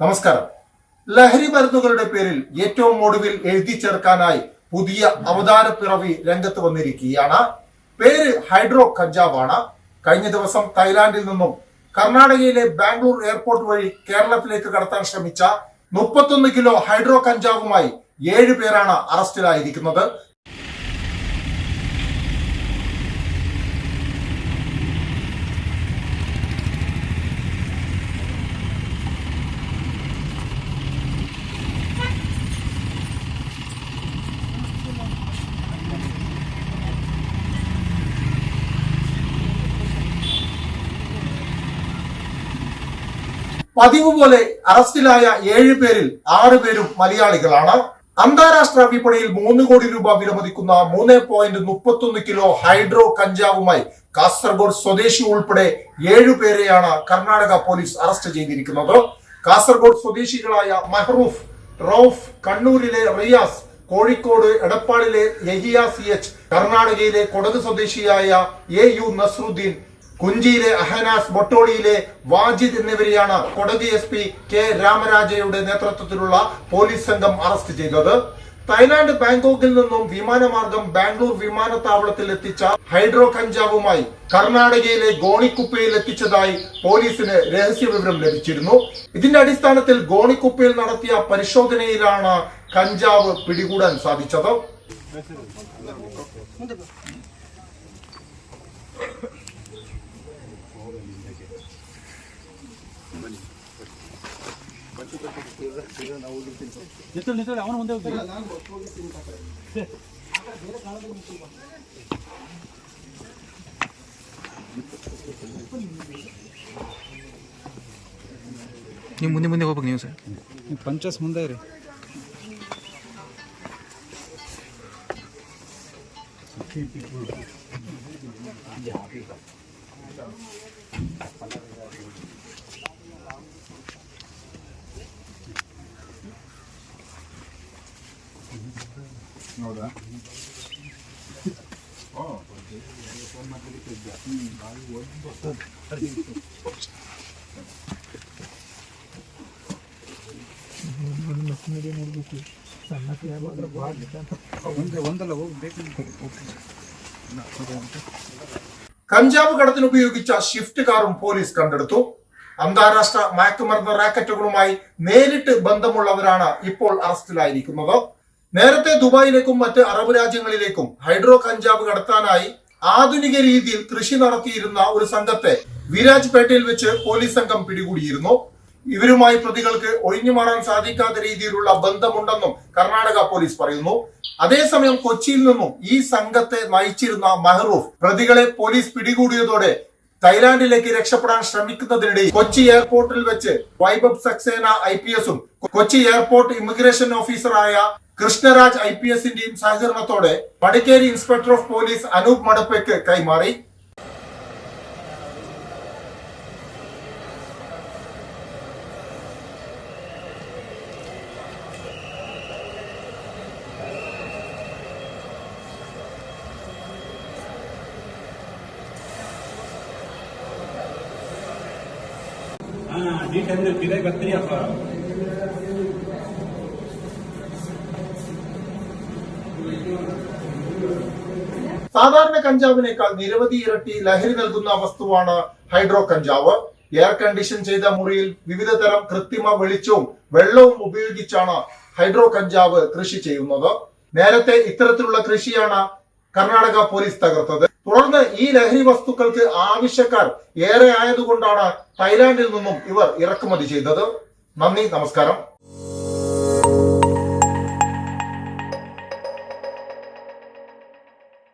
നമസ്കാരം. ലഹരി മരുന്നുകളുടെ പേരിൽ ഏറ്റവും ഒടുവിൽ എഴുതി ചേർക്കാനായി പുതിയ അവതാര പിറവി രംഗത്ത് വന്നിരിക്കുകയാണ്. പേര് ഹൈഡ്രോ കഞ്ചാവാണ്. കഴിഞ്ഞ ദിവസം തായ്ലാന്റിൽ നിന്നും കർണാടകയിലെ ബാംഗ്ലൂർ എയർപോർട്ട് വഴി കേരളത്തിലേക്ക് കടത്താൻ ശ്രമിച്ച മുപ്പത്തൊന്ന് കിലോ ഹൈഡ്രോ കഞ്ചാവുമായി ഏഴ് പേരാണ് അറസ്റ്റിലായിരിക്കുന്നത്. പതിവ് പോലെ അറസ്റ്റിലായ ഏഴ് പേരിൽ ആറ് പേരും മലയാളികളാണ്. അന്താരാഷ്ട്ര വിപണിയിൽ മൂന്ന് കോടി രൂപ വിലമതിക്കുന്ന മൂന്ന് പോയിന്റ് മുപ്പത്തൊന്ന് കിലോ ഹൈഡ്രോ കഞ്ചാവുമായി കാസർഗോഡ് സ്വദേശി ഉൾപ്പെടെ ഏഴു പേരെയാണ് കർണാടക പോലീസ് അറസ്റ്റ് ചെയ്തിരിക്കുന്നത്. കാസർഗോഡ് സ്വദേശികളായ മെഹ്റൂഫ് റൌഫ് കണ്ണൂരിലെ റിയാസ് കോഴിക്കോട് എടപ്പാളിലെ യഹിയ സി എച്ച് കർണാടകയിലെ കൊടക് സ്വദേശിയായ എ യു നസ്രുദ്ദീൻ കുഞ്ചിയിലെ അഹനാസ് ബൊട്ടോളിയിലെ വാജിദ് എന്നിവരെയാണ് കൊടക് എസ് പി കെ രാമരാജയുടെ നേതൃത്വത്തിലുള്ള പോലീസ് സംഘം അറസ്റ്റ് ചെയ്തത്. തായ്ലാന്റ് ബാങ്കോക്കിൽ നിന്നും വിമാനമാർഗം ബാംഗ്ലൂർ വിമാനത്താവളത്തിൽ എത്തിച്ച ഹൈഡ്രോ കഞ്ചാവുമായി കർണാടകയിലെ ഗോണിക്കുപ്പയിൽ എത്തിച്ചതായി പോലീസിന് രഹസ്യ വിവരം ലഭിച്ചിരുന്നു. ഇതിന്റെ അടിസ്ഥാനത്തിൽ ഗോണിക്കുപ്പയിൽ നടത്തിയ പരിശോധനയിലാണ് കഞ്ചാവ് പിടികൂടാൻ സാധിച്ചത്. ನಿಂತು ನಿಂತು ಅವನು ಮುಂದೆ ಹೋಗ್ತೀನಿ ನೀವು ಮುಂದೆ ಮುಂದೆ ಹೋಗ್ಬೇಕು ನೀವು ಸರ್. ನೀವು ಪಂಚಸ್ ಮುಂದೆ ರೀ ಒಂದೇ ಒಂದಲ್ಲ ಹೋಗ್ಬೇಕು കഞ്ചാവ് കടത്തിന് ഉപയോഗിച്ച ഷിഫ്റ്റ് കാറും പോലീസ് കണ്ടെടുത്തു അന്താരാഷ്ട്ര മയക്കുമരുന്ന് റാക്കറ്റുകളുമായി നേരിട്ട് ബന്ധമുള്ളവരാണ് ഇപ്പോൾ അറസ്റ്റിലായിരിക്കുന്നത് നേരത്തെ ദുബായിലേക്കും മറ്റ് അറബ് രാജ്യങ്ങളിലേക്കും ഹൈഡ്രോ കഞ്ചാവ് കടത്താനായി ആധുനിക രീതിയിൽ കൃഷി നടത്തിയിരുന്ന ഒരു സംഘത്തെ വിരാജ് പേട്ടയിൽ വെച്ച് പോലീസ് സംഘം പിടികൂടിയിരുന്നു. ഇവരുമായി പ്രതികൾക്ക് ഒഴിഞ്ഞു മാറാൻ സാധിക്കാത്ത രീതിയിലുള്ള ബന്ധമുണ്ടെന്നും കർണാടക പോലീസ് പറയുന്നു. അതേസമയം കൊച്ചിയിൽ നിന്നും ഈ സംഘത്തെ നയിച്ചിരുന്ന മെഹ്റൂഫ് പ്രതികളെ പോലീസ് പിടികൂടിയതോടെ തായ്ലാന്റിലേക്ക് രക്ഷപ്പെടാൻ ശ്രമിക്കുന്നതിനിടെ കൊച്ചി എയർപോർട്ടിൽ വെച്ച് വൈബബ് സക്സേന ഐ പി എസും കൊച്ചി എയർപോർട്ട് ഇമിഗ്രേഷൻ ഓഫീസറായ കൃഷ്ണരാജ് ഐ പി എസിന്റെയും സഹകരണത്തോടെ Madikeri inspector of police Anoop മടപ്പയ്ക്ക് കൈമാറി Ah, di kan kita bateri സാധാരണ കഞ്ചാവിനേക്കാൾ നിരവധി ഇരട്ടി ലഹരി നൽകുന്ന വസ്തുവാണ് ഹൈഡ്രോ കഞ്ചാവ്. എയർ കണ്ടീഷൻ ചെയ്ത മുറിയിൽ വിവിധ തരം കൃത്രിമ വെളിച്ചവും വെള്ളവും ഉപയോഗിച്ചാണ് ഹൈഡ്രോ കഞ്ചാവ് കൃഷി ചെയ്യുന്നത്. നേരത്തെ ഇത്തരത്തിലുള്ള കൃഷിയാണ് കർണാടക പോലീസ് തകർത്തത്. തുടർന്ന് ഈ ലഹരി വസ്തുക്കൾക്ക് ആവശ്യക്കാർ ഏറെ ആയതുകൊണ്ടാണ് തായ്ലാന്റിൽ നിന്നും ഇവർ ഇറക്കുമതി ചെയ്തത്. നന്ദി നമസ്കാരം.